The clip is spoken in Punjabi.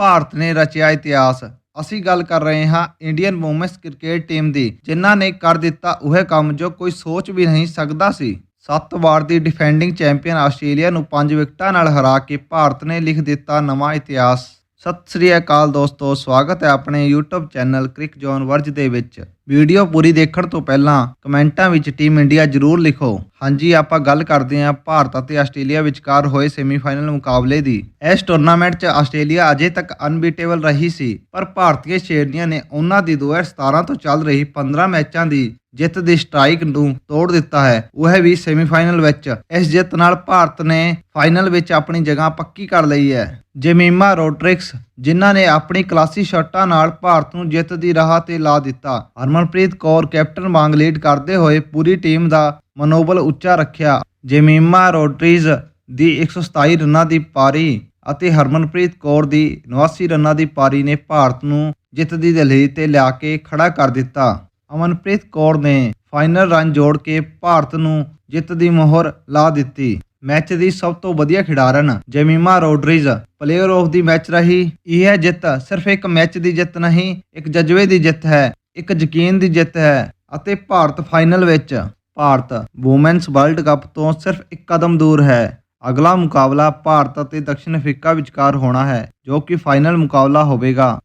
ਭਾਰਤ ਨੇ ਰਚਿਆ ਇਤਿਹਾਸ। ਅਸੀਂ ਗੱਲ ਕਰ ਰਹੇ ਹਾਂ ਇੰਡੀਅਨ ਵੂਮੈਨਸ ਕ੍ਰਿਕਟ ਟੀਮ ਦੀ, ਜਿਨ੍ਹਾਂ ਨੇ ਕਰ ਦਿੱਤਾ ਉਹ ਕੰਮ ਜੋ ਕੋਈ ਸੋਚ ਵੀ ਨਹੀਂ ਸਕਦਾ ਸੀ। ਸੱਤ ਵਾਰ ਦੀ ਡਿਫੈਂਡਿੰਗ ਚੈਂਪੀਅਨ ਆਸਟ੍ਰੇਲੀਆ ਨੂੰ ਪੰਜ ਵਿਕਟਾਂ ਨਾਲ ਹਰਾ ਕੇ ਭਾਰਤ ਨੇ ਲਿਖ ਦਿੱਤਾ ਨਵਾਂ ਇਤਿਹਾਸ। ਸਤਿ ਸ੍ਰੀ ਅਕਾਲ ਦੋਸਤੋ, ਸਵਾਗਤ ਹੈ ਆਪਣੇ YouTube ਚੈਨਲ ਕ੍ਰਿਕ ਜੋਨ ਵਰਜ ਦੇ ਵਿੱਚ। ਵੀਡੀਓ ਪੂਰੀ ਦੇਖਣ ਤੋਂ ਪਹਿਲਾਂ ਕਮੈਂਟਾਂ ਵਿੱਚ ਟੀਮ ਇੰਡੀਆ ਜ਼ਰੂਰ ਲਿਖੋ। ਹਾਂਜੀ, ਆਪਾਂ ਗੱਲ ਕਰਦੇ ਹਾਂ ਭਾਰਤ ਅਤੇ ਆਸਟ੍ਰੇਲੀਆ ਵਿਚਕਾਰ ਹੋਏ ਸੈਮੀਫਾਈਨਲ ਮੁਕਾਬਲੇ ਦੀ। ਇਸ ਟੂਰਨਾਮੈਂਟ 'ਚ ਆਸਟ੍ਰੇਲੀਆ ਅਜੇ ਤੱਕ ਅਨਬੀਟੇਬਲ ਰਹੀ ਸੀ, ਪਰ ਭਾਰਤੀ ਸ਼ੇਰਨੀਆਂ ਨੇ ਉਹਨਾਂ ਦੀ 2017 ਤੋਂ ਚੱਲ ਰਹੀ 15 ਮੈਚਾਂ ਦੀ ਜਿੱਤ ਦੀ ਸਟ੍ਰਾਈਕ ਨੂੰ ਤੋੜ ਦਿੱਤਾ ਹੈ। ਉਹ ਵੀ ਸੈਮੀਫਾਈਨਲ ਵਿੱਚ। ਇਸ ਜਿੱਤ ਨਾਲ ਭਾਰਤ ਨੇ ਫਾਈਨਲ ਵਿੱਚ ਆਪਣੀ ਜਗ੍ਹਾ ਪੱਕੀ ਕਰ ਲਈ ਹੈ। ਜਮੀਮਾ ਰੋਡਰਿਕਸ ਜਿਨ੍ਹਾਂ ਨੇ ਆਪਣੀ ਕਲਾਸੀ ਸ਼ਾਟਾਂ ਨਾਲ ਭਾਰਤ ਨੂੰ ਜਿੱਤ ਦੀ ਰਾਹ ਤੇ ਲਾ ਦਿੱਤਾ। ਹਰਮਨਪ੍ਰੀਤ ਕੌਰ ਕੈਪਟਨ ਵਾਂਗ ਲੀਡ ਕਰਦੇ ਹੋਏ ਪੂਰੀ ਟੀਮ ਦਾ ਮਨੋਬਲ ਉੱਚਾ ਰੱਖਿਆ। ਜਮੀਮਾ ਰੋਡਰੀਜ਼ ਦੀ 127 ਰਨਾਂ ਦੀ ਪਾਰੀ ਅਤੇ ਹਰਮਨਪ੍ਰੀਤ ਕੌਰ ਦੀ 89 ਰਨਾਂ ਦੀ ਪਾਰੀ ਨੇ ਭਾਰਤ ਨੂੰ ਜਿੱਤ ਦੀ ਦਲੀਲ ਤੇ ਲਿਆ ਕੇ ਖੜਾ ਕਰ ਦਿੱਤਾ। ਅਮਨਪ੍ਰੀਤ ਕੌਰ ਨੇ ਫਾਈਨਲ ਰਨ ਜੋੜ ਕੇ ਭਾਰਤ ਨੂੰ ਜਿੱਤ ਦੀ ਮੋਹਰ ਲਾ ਦਿੱਤੀ। ਮੈਚ ਦੀ ਸਭ ਤੋਂ ਵਧੀਆ ਖਿਡਾਰਨ Jemimah Rodrigues player of the match ਰਹੀ। ਇਹ ਜਿੱਤ ਸਿਰਫ ਇੱਕ ਮੈਚ ਦੀ ਜਿੱਤ ਨਹੀਂ, ਇੱਕ ਜਜ਼ਬੇ ਦੀ ਜਿੱਤ ਹੈ, ਇੱਕ ਯਕੀਨ ਦੀ ਜਿੱਤ ਹੈ ਅਤੇ ਭਾਰਤ ਫਾਈਨਲ ਵਿੱਚ ਭਾਰਤ ਵੂਮੈਨਸ ਵਰਲਡ ਕੱਪ ਤੋਂ ਸਿਰਫ ਇੱਕ ਕਦਮ ਦੂਰ ਹੈ। ਅਗਲਾ ਮੁਕਾਬਲਾ ਭਾਰਤ ਅਤੇ ਦਕਸ਼ਿਣ ਅਫਰੀਕਾ ਵਿਚਕਾਰ ਹੋਣਾ ਹੈ, ਜੋ ਕਿ ਫਾਈਨਲ ਮੁਕਾਬਲਾ ਹੋਵੇਗਾ।